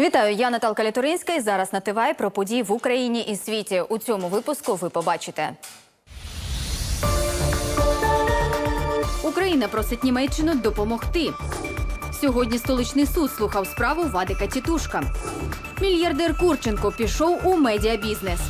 Вітаю, я Наталка Літуринська. І зараз на ТВАЙ про події в Україні і світі. У цьому випуску ви побачите. Україна просить Німеччину допомогти. Сьогодні столичний суд слухав справу Вадика Тітушка. Мільярдер Курченко пішов у медіабізнес.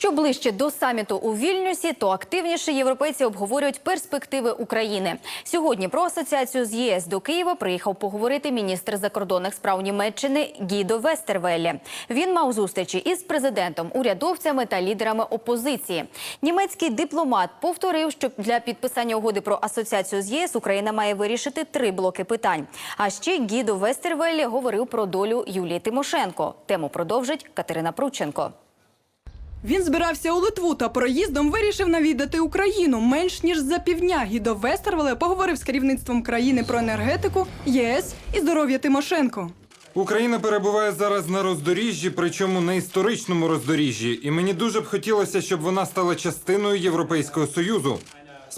Що ближче до саміту у Вільнюсі, то активніше європейці обговорюють перспективи України. Сьогодні про асоціацію з ЄС до Києва приїхав поговорити міністр закордонних справ Німеччини Гідо Вестервеллі. Він мав зустрічі із президентом, урядовцями та лідерами опозиції. Німецький дипломат повторив, що для підписання угоди про асоціацію з ЄС Україна має вирішити три блоки питань. А ще Гідо Вестервеллі говорив про долю Юлії Тимошенко. Тему продовжить Катерина Прученко. Він збирався у Литву та проїздом вирішив навідати Україну. Менш ніж за півдня Гідо Вестервеле поговорив з керівництвом країни про енергетику, ЄС і здоров'я Тимошенко. Україна перебуває зараз на роздоріжжі, причому на історичному роздоріжжі, і мені дуже б хотілося, щоб вона стала частиною Європейського союзу.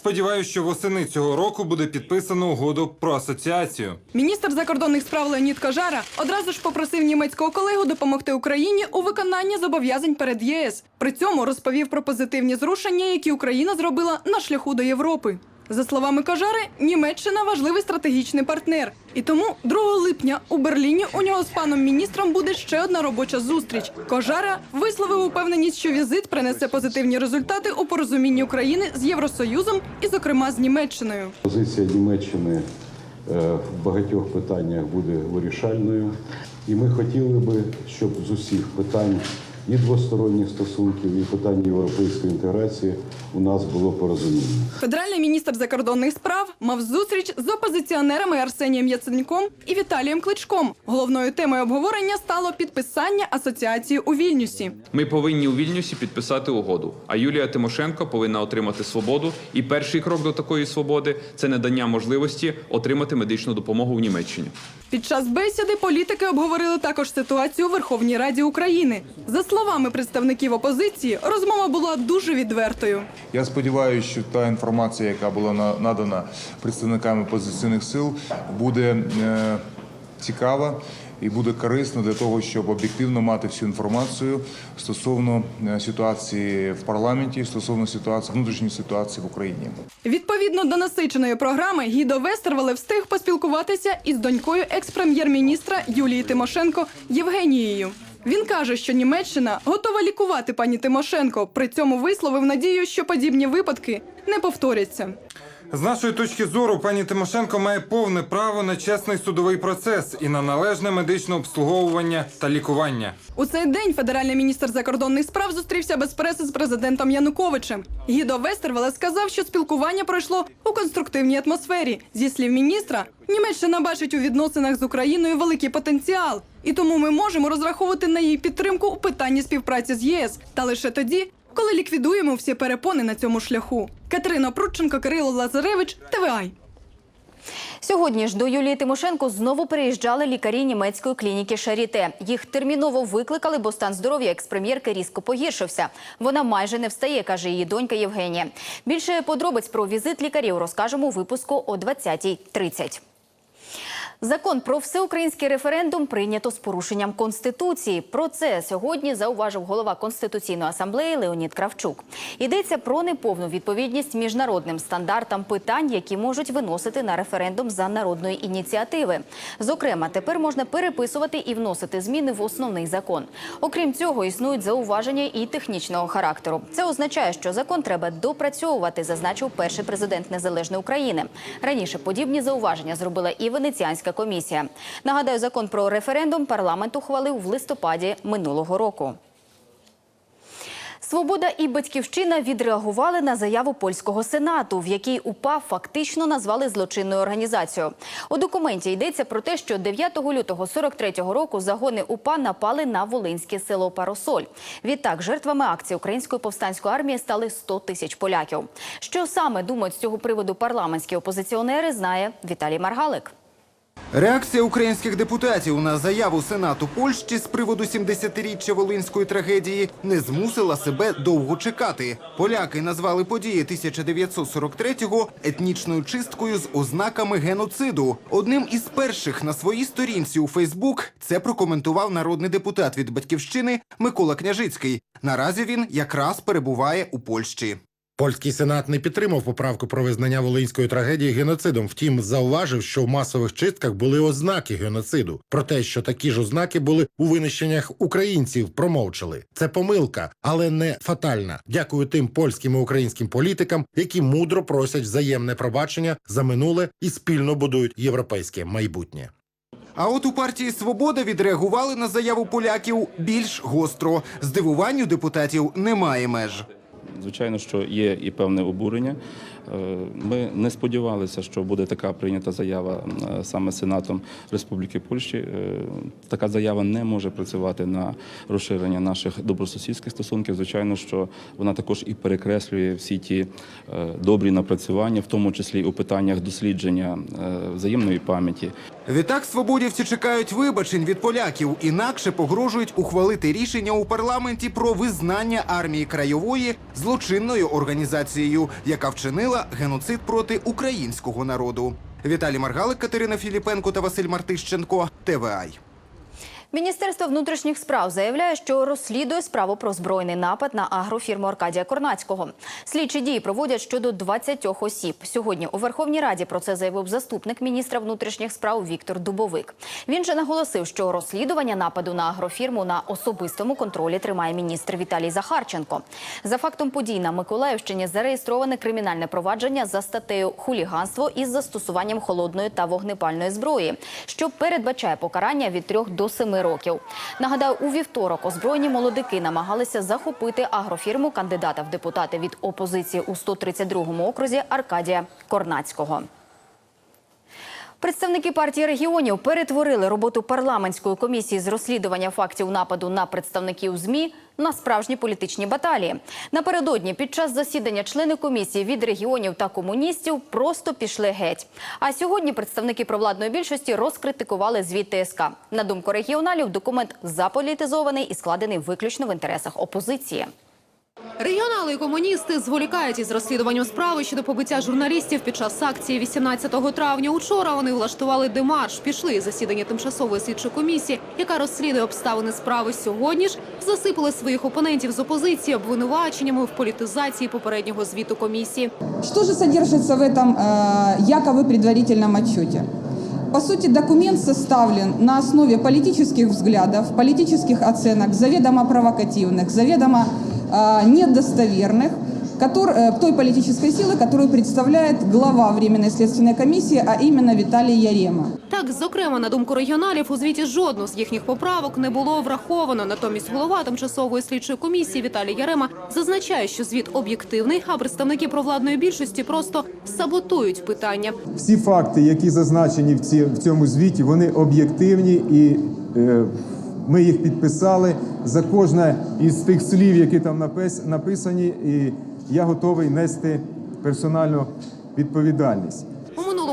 Сподіваюся, що восени цього року буде підписано угоду про асоціацію. Міністр закордонних справ Леонід Кажара одразу ж попросив німецького колегу допомогти Україні у виконанні зобов'язань перед ЄС. При цьому розповів про позитивні зрушення, які Україна зробила на шляху до Європи. За словами Кажари, Німеччина важливий стратегічний партнер. І тому 2 липня у Берліні у нього з паном міністром буде ще одна робоча зустріч. Кожара висловив упевненість, що візит принесе позитивні результати у порозумінні України з Євросоюзом і, зокрема, з Німеччиною. Позиція Німеччини е, в багатьох питаннях буде вирішальною, і ми хотіли би, щоб з усіх питань і двосторонніх стосунків, і питань європейської інтеграції у нас було порозуміння. Федеральний міністр закордонних справ мав зустріч з опозиціонерами Арсенієм Яценюком і Віталієм Кличком. Головною темою обговорення стало підписання асоціації у Вільнюсі. Ми повинні у Вільнюсі підписати угоду. А Юлія Тимошенко повинна отримати свободу. І перший крок до такої свободи це надання можливості отримати медичну допомогу в Німеччині. Під час бесіди політики обговорили також ситуацію у Верховній Раді України. За словами представників опозиції, розмова була дуже відвертою. Я сподіваюся, що та інформація, яка була на- надана представниками опозиційних сил, буде е, цікава і буде корисна для того, щоб об'єктивно мати всю інформацію стосовно е, ситуації в парламенті, стосовно ситуації внутрішньої ситуації в Україні. Відповідно до насиченої програми, Гідо Вестервеле встиг поспілкуватися із донькою екс-прем'єр-міністра Юлії Тимошенко Євгенією. Він каже, що Німеччина готова лікувати пані Тимошенко. При цьому висловив надію, що подібні випадки не повторяться. З нашої точки зору, пані Тимошенко має повне право на чесний судовий процес і на належне медичне обслуговування та лікування. У цей день федеральний міністр закордонних справ зустрівся без преси з президентом Януковичем. Гідо Вестервеле сказав, що спілкування пройшло у конструктивній атмосфері. Зі слів міністра, Німеччина бачить у відносинах з Україною великий потенціал, і тому ми можемо розраховувати на її підтримку у питанні співпраці з ЄС та лише тоді, коли ліквідуємо всі перепони на цьому шляху. Катерина Прудченко, Кирило Лазаревич, ТВАЙ. Сьогодні ж до Юлії Тимошенко знову переїжджали лікарі німецької клініки Шаріте. Їх терміново викликали, бо стан здоров'я експрем'єрки різко погіршився. Вона майже не встає, каже її донька Євгенія. Більше подробиць про візит лікарів розкажемо у випуску о 20.30. Закон про всеукраїнський референдум прийнято з порушенням конституції. Про це сьогодні зауважив голова конституційної асамблеї Леонід Кравчук. Йдеться про неповну відповідність міжнародним стандартам питань, які можуть виносити на референдум за народної ініціативи. Зокрема, тепер можна переписувати і вносити зміни в основний закон. Окрім цього, існують зауваження і технічного характеру. Це означає, що закон треба допрацьовувати, зазначив перший президент незалежної України. Раніше подібні зауваження зробила і Венеціанська комісія. Нагадаю, закон про референдум парламент ухвалив в листопаді минулого року. Свобода і батьківщина відреагували на заяву польського сенату, в якій УПА фактично назвали злочинною організацією. У документі йдеться про те, що 9 лютого 43-го року загони УПА напали на волинське село Парасоль. Відтак, жертвами акції української повстанської армії стали 100 тисяч поляків. Що саме думають з цього приводу парламентські опозиціонери, знає Віталій Маргалик. Реакція українських депутатів на заяву Сенату Польщі з приводу 70-річчя волинської трагедії не змусила себе довго чекати. Поляки назвали події 1943-го етнічною чисткою з ознаками геноциду. Одним із перших на своїй сторінці у Фейсбук це прокоментував народний депутат від батьківщини Микола Княжицький. Наразі він якраз перебуває у Польщі. Польський сенат не підтримав поправку про визнання волинської трагедії геноцидом. Втім, зауважив, що в масових чистках були ознаки геноциду. Про те, що такі ж ознаки були у винищеннях українців, промовчали. Це помилка, але не фатальна. Дякую тим польським і українським політикам, які мудро просять взаємне пробачення за минуле і спільно будують європейське майбутнє. А от у партії Свобода відреагували на заяву поляків більш гостро. Здивуванню депутатів немає меж. Звичайно, що є і певне обурення. Е, Ми не сподівалися, що буде така прийнята заява е, саме Сенатом Республіки Польщі. Е, Така заява не може працювати на розширення наших добросусідських стосунків. Звичайно, що вона також і перекреслює всі ті добрі напрацювання, в тому числі у питаннях дослідження взаємної пам'яті. Відтак свободівці чекають вибачень від поляків, інакше погрожують ухвалити рішення у парламенті про визнання армії краєвої злочинною організацією, яка вчинила геноцид проти українського народу. Віталій Маргалик, Катерина Філіпенко та Василь Мартищенко. ТВАЙ. Міністерство внутрішніх справ заявляє, що розслідує справу про збройний напад на агрофірму Аркадія Корнацького. Слідчі дії проводять щодо 20 осіб. Сьогодні у Верховній Раді про це заявив заступник міністра внутрішніх справ Віктор Дубовик. Він же наголосив, що розслідування нападу на агрофірму на особистому контролі тримає міністр Віталій Захарченко. За фактом подій на Миколаївщині зареєстроване кримінальне провадження за статтею хуліганство із застосуванням холодної та вогнепальної зброї, що передбачає покарання від 3 до 7 років. Нагадаю, у вівторок озброєні молодики намагалися захопити агрофірму кандидата в депутати від опозиції у 132-му окрузі Аркадія Корнацького. Представники партії регіонів перетворили роботу парламентської комісії з розслідування фактів нападу на представників ЗМІ на справжні політичні баталії. Напередодні під час засідання члени комісії від регіонів та комуністів просто пішли геть. А сьогодні представники провладної більшості розкритикували звіт ТСК. На думку регіоналів, документ заполітизований і складений виключно в інтересах опозиції. Регіонали і комуністи зволікають із розслідуванням справи щодо побиття журналістів під час акції 18 травня. Учора вони влаштували демарш, пішли із засідання тимчасової слідчої комісії, яка розслідує обставини справи. Сьогодні ж засипали своїх опонентів з опозиції обвинуваченнями в політизації попереднього звіту комісії. Что же содержится в этом э, якобы предварительном отчете? По сути, документ составлен на основе политических взглядов, политических оценок, заведомо провокативных, заведомо э, недостоверных, котор- э, той политической силы, которую представляет глава Временной следственной комиссии, а именно Виталий Ярема. Так, зокрема, на думку регіоналів, у звіті жодну з їхніх поправок не було враховано. Натомість голова тимчасової слідчої комісії Віталій Ярема зазначає, що звіт об'єктивний, а представники провладної більшості просто саботують питання. Всі факти, які зазначені в, ці, в цьому звіті, вони об'єктивні і е, ми їх підписали за кожне із тих слів, які там напис- написані, і я готовий нести персональну відповідальність.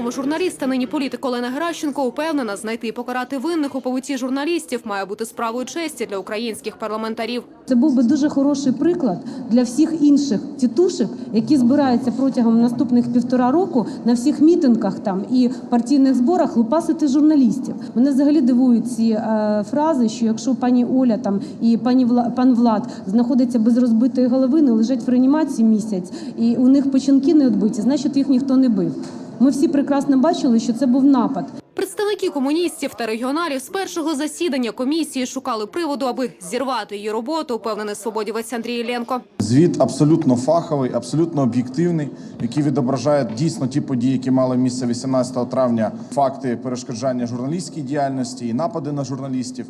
У журналіста, нині політик Олена Геращенко, упевнена, знайти і покарати винних у побитті журналістів має бути справою честі для українських парламентарів. Це був би дуже хороший приклад для всіх інших тітушек, які збираються протягом наступних півтора року на всіх мітингах там і партійних зборах лупасити журналістів. Мене взагалі дивують ці е, фрази, що якщо пані Оля там і пані Вла, пан Влад знаходяться без розбитої голови, не лежать в реанімації місяць, і у них печінки не відбиті, значить їх ніхто не бив. Ми всі прекрасно бачили, що це був напад. Представники комуністів та регіоналів з першого засідання комісії шукали приводу, аби зірвати її роботу. Упевнений свободівець Андрій Іллєнко. Звіт абсолютно фаховий, абсолютно об'єктивний, який відображає дійсно ті події, які мали місце 18 травня. Факти перешкоджання журналістській діяльності і напади на журналістів.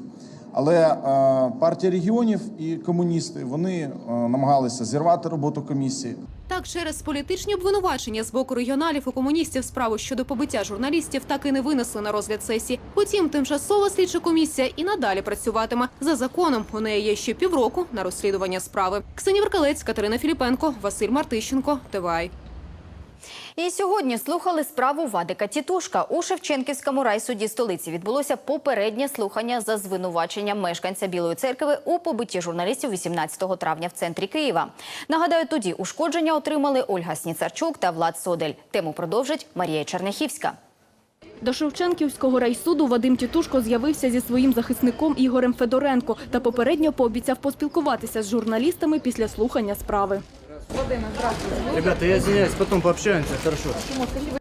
Але е, партія регіонів і комуністи вони е, намагалися зірвати роботу комісії. Так, через політичні обвинувачення з боку регіоналів і комуністів справу щодо побиття журналістів так і не винесли на розгляд сесії. Утім, тимчасова слідча комісія і надалі працюватиме за законом. У неї є ще півроку на розслідування справи. Ксенія Веркалець, Катерина Філіпенко, Василь Мартищенко, ТВАЙ. І сьогодні слухали справу Вадика Тітушка. У Шевченківському райсуді столиці відбулося попереднє слухання за звинуваченням мешканця Білої церкви у побитті журналістів 18 травня в центрі Києва. Нагадаю, тоді ушкодження отримали Ольга Сніцарчук та Влад Содель. Тему продовжить Марія Черняхівська. До Шевченківського райсуду Вадим Тітушко з'явився зі своїм захисником Ігорем Федоренко та попередньо пообіцяв поспілкуватися з журналістами після слухання справи. Ребята, я извиняюсь, потом пообщаемся, хорошо?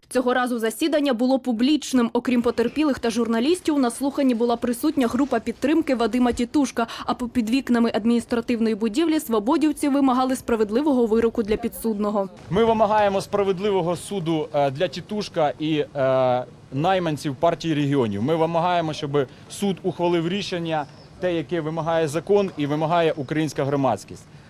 Цього разу засідання було публічним. Окрім потерпілих та журналістів, на слуханні була присутня група підтримки Вадима Тітушка. А по під вікнами адміністративної будівлі свободівці вимагали справедливого вироку для підсудного. Ми вимагаємо справедливого суду е, для Тітушка і е, найманців партії регіонів. Ми вимагаємо, щоб суд ухвалив рішення, те, яке вимагає закон і вимагає українська громадськість.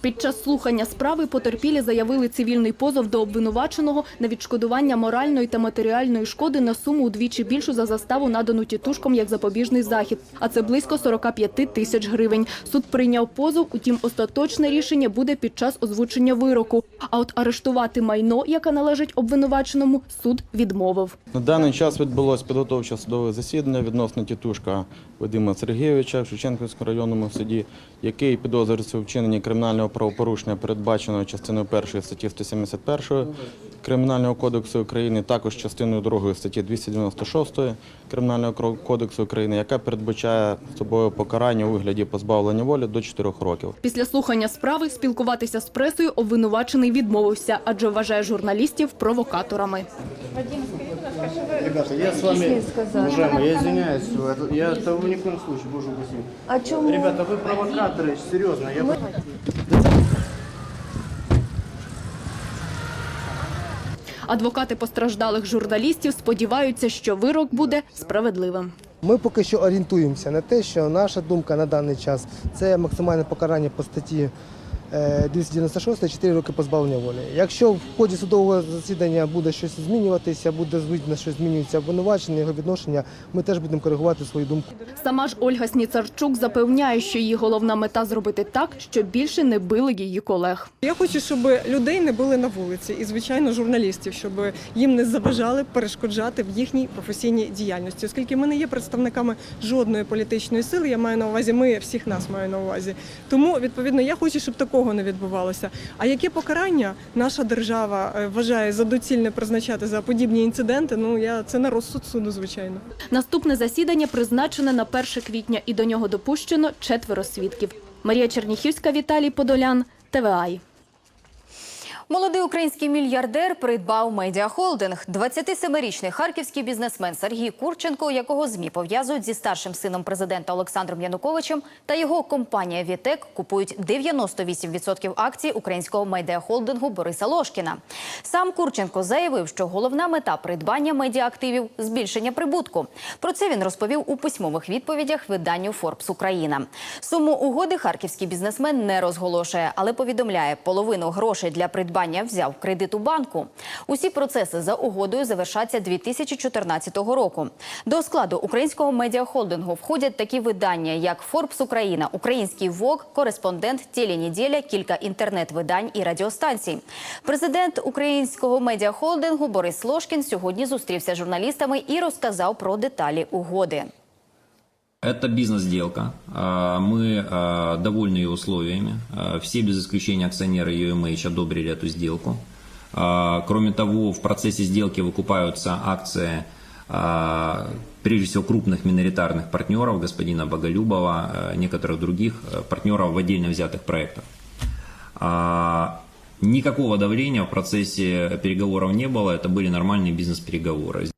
Під час слухання справи потерпілі заявили цивільний позов до обвинуваченого на відшкодування моральної та матеріальної шкоди на суму удвічі більшу за заставу, надану тітушком як запобіжний захід. А це близько 45 тисяч гривень. Суд прийняв позов, утім остаточне рішення буде під час озвучення вироку. А от арештувати майно, яке належить обвинуваченому, суд відмовив. На даний час відбулось підготовче судове засідання відносно тітушка Вадима Сергійовича в Шевченківському районному суді, який підозрюється у вчиненні кримінального правопорушення, передбаченого частиною 1 статті 171 Кримінального кодексу України, також частиною 2 статті 296 Кримінального кодексу України, яка передбачає собою покарання у вигляді позбавлення волі до 4 років. Після слухання справи спілкуватися з пресою обвинувачений відмовився, адже вважає журналістів провокаторами. Ребята, я с вами, уважаемые, я извиняюсь, это- я этого ни в коем случае, боже упаси. А чому? Ребята, вы провокаторы, серьезно. Я... Адвокати постраждалих журналістів сподіваються, що вирок буде справедливим. Ми поки що орієнтуємося на те, що наша думка на даний час це максимальне покарання по статті 296 4 роки позбавлення волі. Якщо в ході судового засідання буде щось змінюватися, буде видно, що змінюється обвинувачення, його відношення, ми теж будемо коригувати свою думку. Сама ж Ольга Сніцарчук запевняє, що її головна мета зробити так, щоб більше не били її колег. Я хочу, щоб людей не били на вулиці, і звичайно, журналістів, щоб їм не заважали перешкоджати в їхній професійній діяльності, оскільки ми не є представниками жодної політичної сили. Я маю на увазі, ми всіх нас маю на увазі. Тому відповідно я хочу, щоб такого не відбувалося. А яке покарання наша держава е, вважає за доцільне призначати за подібні інциденти? Ну я це на розсуд суду, звичайно. Наступне засідання призначене на 1 квітня і до нього допущено четверо свідків. Марія Черніхівська, Віталій Подолян, ТВАЙ. Молодий український мільярдер придбав медіахолдинг. 27-річний харківський бізнесмен Сергій Курченко, якого змі пов'язують зі старшим сином президента Олександром Януковичем, та його компанія Вітек купують 98% акцій українського медіахолдингу Бориса Лошкіна. Сам Курченко заявив, що головна мета придбання медіаактивів – збільшення прибутку. Про це він розповів у письмових відповідях виданню Forbes Україна. Суму угоди харківський бізнесмен не розголошує, але повідомляє, половину грошей для придбання взяв кредит у банку. Усі процеси за угодою завершаться 2014 року. До складу українського медіахолдингу входять такі видання, як Forbes Україна, Український ВОК, Кореспондент, Теленеділя, кілька інтернет-видань і радіостанцій. Президент українського медіахолдингу Борис Лошкін сьогодні зустрівся з журналістами і розказав про деталі угоди. Это бизнес-сделка. А, Мы а, довольны ее условиями. А, Все без исключения акционеры UMH одобрили эту сделку. Кроме того, в процессе сделки выкупаются акции прежде всего крупных миноритарных партнеров, господина Боголюбова, некоторых других партнеров в отдельно взятых проектах. Никакого давления в процессе переговоров не было, это были нормальные бизнес-переговоры.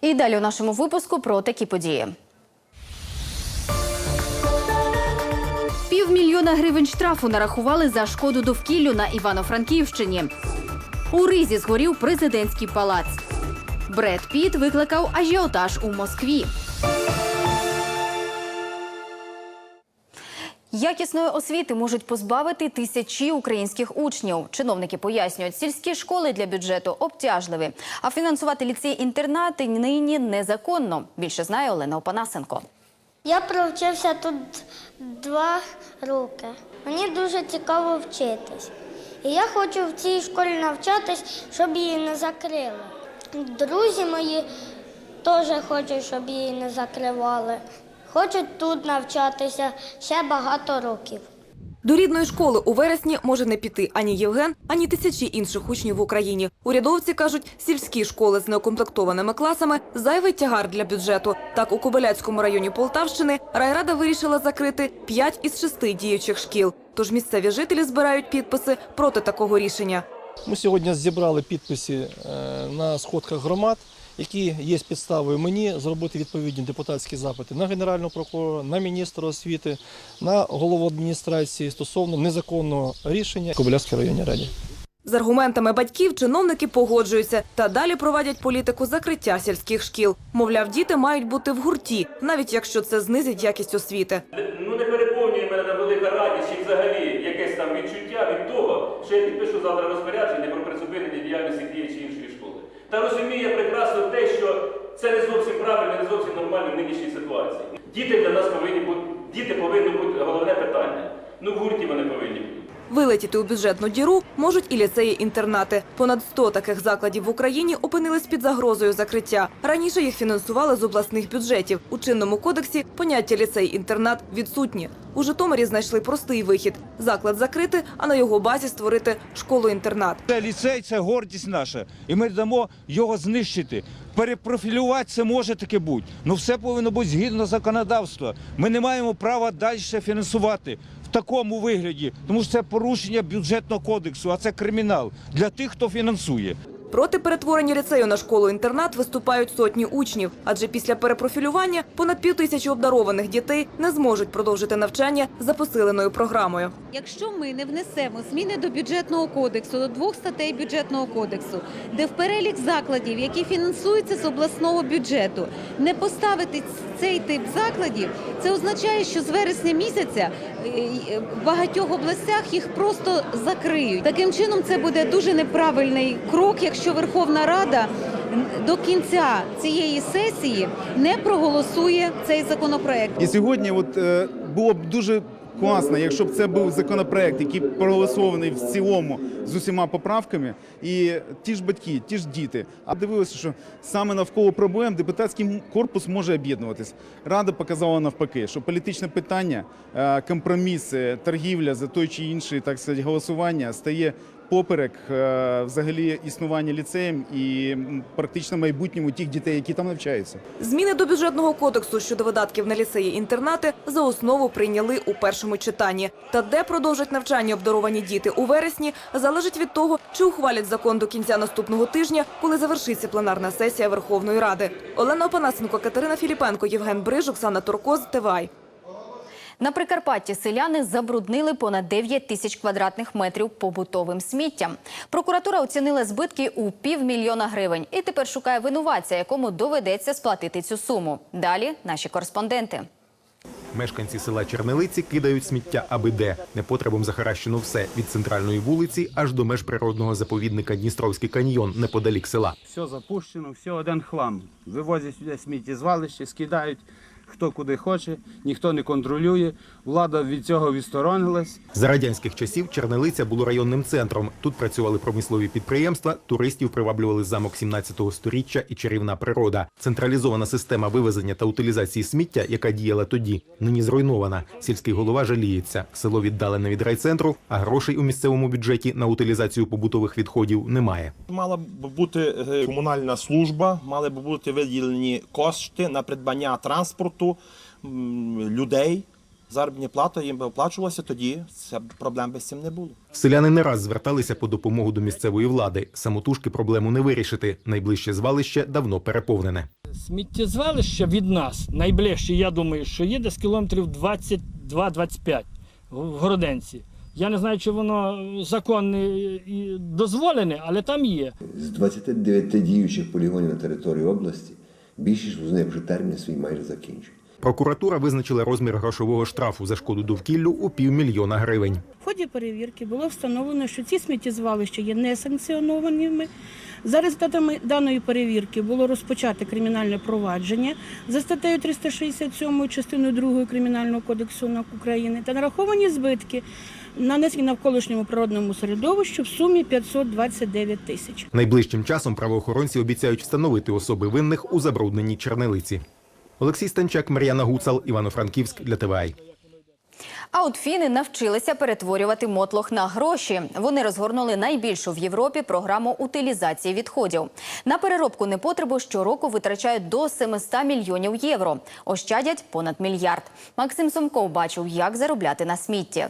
І далі у нашому випуску про такі події. Півмільйона гривень штрафу нарахували за шкоду довкіллю на Івано-Франківщині. У Ризі згорів президентський палац. Бред Піт викликав ажіотаж у Москві. Якісної освіти можуть позбавити тисячі українських учнів. Чиновники пояснюють, сільські школи для бюджету обтяжливі, а фінансувати ліцеї-інтернати нині незаконно. Більше знає Олена Опанасенко. Я провчився тут два роки. Мені дуже цікаво вчитись. І я хочу в цій школі навчатись, щоб її не закрили. Друзі мої теж хочуть, щоб її не закривали. Хочуть тут навчатися ще багато років. До рідної школи у вересні може не піти ані Євген, ані тисячі інших учнів в Україні. Урядовці кажуть, сільські школи з неукомплектованими класами зайвий тягар для бюджету. Так у Кобиляцькому районі Полтавщини райрада вирішила закрити 5 із 6 діючих шкіл. Тож місцеві жителі збирають підписи проти такого рішення. Ми сьогодні зібрали підписи е, на сходках громад, які є підставою мені зробити відповідні депутатські запити на генерального прокурора, на міністра освіти, на голову адміністрації стосовно незаконного рішення Кобиляцькій районній раді. З аргументами батьків чиновники погоджуються та далі проводять політику закриття сільських шкіл. Мовляв, діти мають бути в гурті, навіть якщо це знизить якість освіти. Ну не переповнює мене велика радість і взагалі якесь там відчуття від того, що я підпишу завтра розпорядження про призупинення діяльності тієї чи іншої. Та розуміє прекрасно те, що це не зовсім правильно, не зовсім нормально в нинішній ситуації. Діти для нас повинні бути, діти повинні бути головне питання. Ну в гурті вони повинні бути. Вилетіти у бюджетну діру можуть і ліцеї-інтернати. Понад 100 таких закладів в Україні опинились під загрозою закриття. Раніше їх фінансували з обласних бюджетів. У чинному кодексі поняття ліцей-інтернат відсутні. У Житомирі знайшли простий вихід – заклад закрити, а на його базі створити школу-інтернат. Це ліцей, це гордість наша, і ми дамо його знищити. Перепрофілювати це може таке бути. Ну все повинно бути згідно законодавства. Ми не маємо права далі фінансувати такому вигляді, тому що це порушення бюджетного кодексу, а це кримінал для тих, хто фінансує. Проти перетворення ліцею на школу-інтернат виступають сотні учнів, адже після перепрофілювання понад півтисячі обдарованих дітей не зможуть продовжити навчання за посиленою програмою. Якщо ми не внесемо зміни до бюджетного кодексу, до двох статей бюджетного кодексу, де в перелік закладів, які фінансуються з обласного бюджету, не поставити цей тип закладів, це означає, що з вересня місяця е, е, в багатьох областях їх просто закриють. Таким чином, це буде дуже неправильний крок, якщо Верховна Рада до кінця цієї сесії не проголосує цей законопроект. І сьогодні, от е, було б дуже класно, якщо б це був законопроект, який проголосований в цілому з усіма поправками, і ті ж батьки, ті ж діти, а дивилися, що саме навколо проблем депутатський корпус може об'єднуватись. Рада показала навпаки, що політичне питання, е, компроміси, торгівля за той чи інший, так сказати, голосування стає поперек е, взагалі існування ліцеєм і практично майбутньому тих дітей, які там навчаються. Зміни до бюджетного кодексу щодо видатків на ліцеї-інтернати за основу прийняли у першому читанні. Та де продовжать навчання обдаровані діти у вересні, залежить від того, чи ухвалять закон до кінця наступного тижня, коли завершиться пленарна сесія Верховної Ради. Олена Опанасенко, Катерина Філіпенко, Євген Бриж, Оксана Туркоз, ТВАЙ. На Прикарпатті селяни забруднили понад 9 тисяч квадратних метрів побутовим сміттям. Прокуратура оцінила збитки у півмільйона гривень і тепер шукає винуватця, якому доведеться сплатити цю суму. Далі наші кореспонденти. Мешканці села Чернелиці кидають сміття аби де. Непотребом захаращено все від центральної вулиці аж до меж природного заповідника Дністровський каньйон неподалік села. Все запущено, все один хлам. Вивозять сюди сміттєзвалище, скидають хто куди хоче, ніхто не контролює. Влада від цього відсторонилась. За радянських часів Чернелиця було районним центром. Тут працювали промислові підприємства, туристів приваблювали замок 17-го сторіччя і чарівна природа. Централізована система вивезення та утилізації сміття, яка діяла тоді, нині зруйнована. Сільський голова жаліється. Село віддалене від райцентру, а грошей у місцевому бюджеті на утилізацію побутових відходів немає. Мала б бути е, комунальна служба, мали б бути виділені кошти на придбання транспорту м, людей. Заробітна плата їм би оплачувалася, тоді це проблем би з цим не було. Селяни не раз зверталися по допомогу до місцевої влади. Самотужки проблему не вирішити. Найближче звалище давно переповнене. Сміттєзвалище від нас найближче, я думаю, що є десь кілометрів 22-25 в Городенці. Я не знаю, чи воно законне і дозволене, але там є. З 29 діючих полігонів на території області більшість з них вже термін свій майже закінчують. Прокуратура визначила розмір грошового штрафу за шкоду довкіллю у півмільйона гривень. В ході перевірки було встановлено, що ці сміттєзвалища є несанкціонованими. За результатами даної перевірки було розпочато кримінальне провадження за статтею 367 частиною 2 Кримінального кодексу України та нараховані збитки, нанесені навколишньому природному середовищу в сумі 529 тисяч. Найближчим часом правоохоронці обіцяють встановити особи винних у забрудненій чернилиці. Олексій Станчак, Мар'яна Гуцал, Івано-Франківськ для ТВАЙ. А от фіни навчилися перетворювати мотлох на гроші. Вони розгорнули найбільшу в Європі програму утилізації відходів. На переробку непотребу щороку витрачають до 700 мільйонів євро. Ощадять понад мільярд. Максим Сомков бачив, як заробляти на смітті.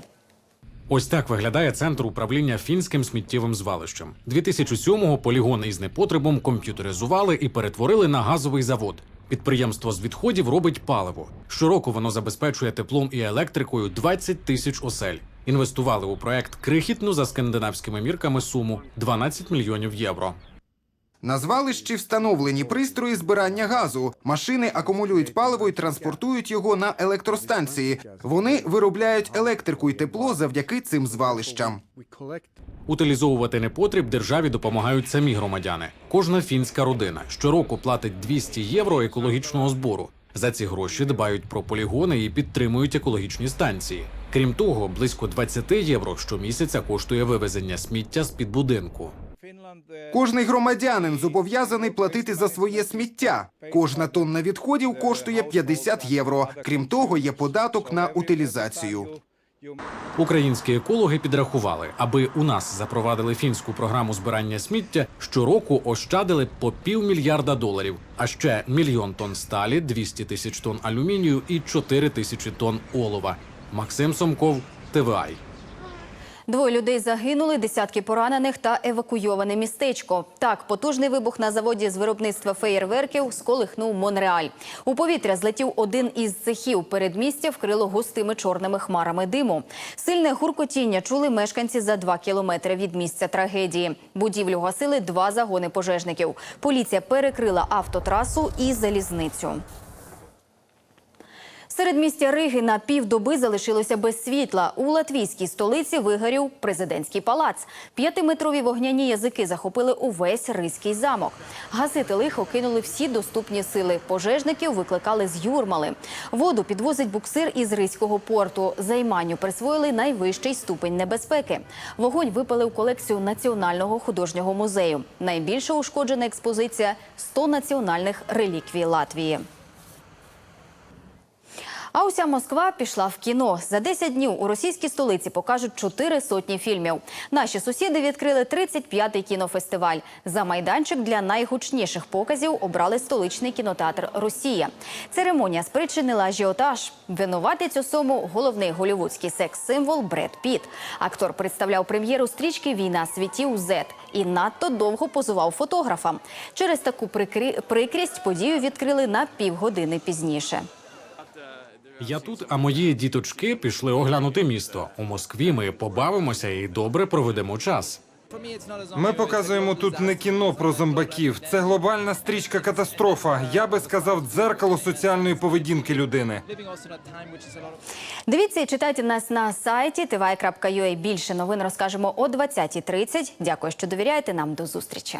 Ось так виглядає центр управління фінським сміттєвим звалищем. 2007-го полігон із непотребом комп'ютеризували і перетворили на газовий завод. Підприємство з відходів робить паливо. Щороку воно забезпечує теплом і електрикою 20 тисяч осель. Інвестували у проект крихітну за скандинавськими мірками суму 12 мільйонів євро. На звалищі встановлені пристрої збирання газу. Машини акумулюють паливо і транспортують його на електростанції. Вони виробляють електрику і тепло завдяки цим звалищам. Утилізовувати непотріб державі допомагають самі громадяни. Кожна фінська родина щороку платить 200 євро екологічного збору. За ці гроші дбають про полігони і підтримують екологічні станції. Крім того, близько 20 євро щомісяця коштує вивезення сміття з під будинку. Кожний громадянин зобов'язаний платити за своє сміття. Кожна тонна відходів коштує 50 євро. Крім того, є податок на утилізацію. Українські екологи підрахували, аби у нас запровадили фінську програму збирання сміття, щороку ощадили по півмільярда доларів, а ще мільйон тонн сталі, 200 тисяч тонн алюмінію і 4 тисячі тонн олова. Максим Сомков, ТВАЙ. Двоє людей загинули, десятки поранених та евакуйоване містечко. Так, потужний вибух на заводі з виробництва феєрверків сколихнув Монреаль. У повітря злетів один із цехів. Передмістя вкрило густими чорними хмарами диму. Сильне гуркотіння чули мешканці за два кілометри від місця трагедії. Будівлю гасили два загони пожежників. Поліція перекрила автотрасу і залізницю. Середмістя Риги на півдоби залишилося без світла. У латвійській столиці вигорів президентський палац. П'ятиметрові вогняні язики захопили увесь ризький замок. Гасити лихо кинули всі доступні сили. Пожежників викликали з юрмали. Воду підвозить буксир із ризького порту. Займанню присвоїли найвищий ступень небезпеки. Вогонь випалив колекцію Національного художнього музею. Найбільше ушкоджена експозиція – 100 національних реліквій Латвії. А уся Москва пішла в кіно. За 10 днів у російській столиці покажуть чотири сотні фільмів. Наші сусіди відкрили 35-й кінофестиваль. За майданчик для найгучніших показів обрали столичний кінотеатр Росія. Церемонія спричинила ажіотаж. Винуватець у сому головний голівудський секс-символ Бред Піт. Актор представляв прем'єру стрічки Війна світів Зет і надто довго позував фотографам. Через таку прикрі... прикрість подію відкрили на півгодини пізніше. Я тут, а мої діточки пішли оглянути місто. У Москві ми побавимося і добре проведемо час. Ми показуємо тут не кіно про зомбаків. Це глобальна стрічка катастрофа. Я би сказав, дзеркало соціальної поведінки людини. Дивіться і читайте нас на сайті tv.ua. Більше новин розкажемо о 20.30. Дякую, що довіряєте нам. До зустрічі.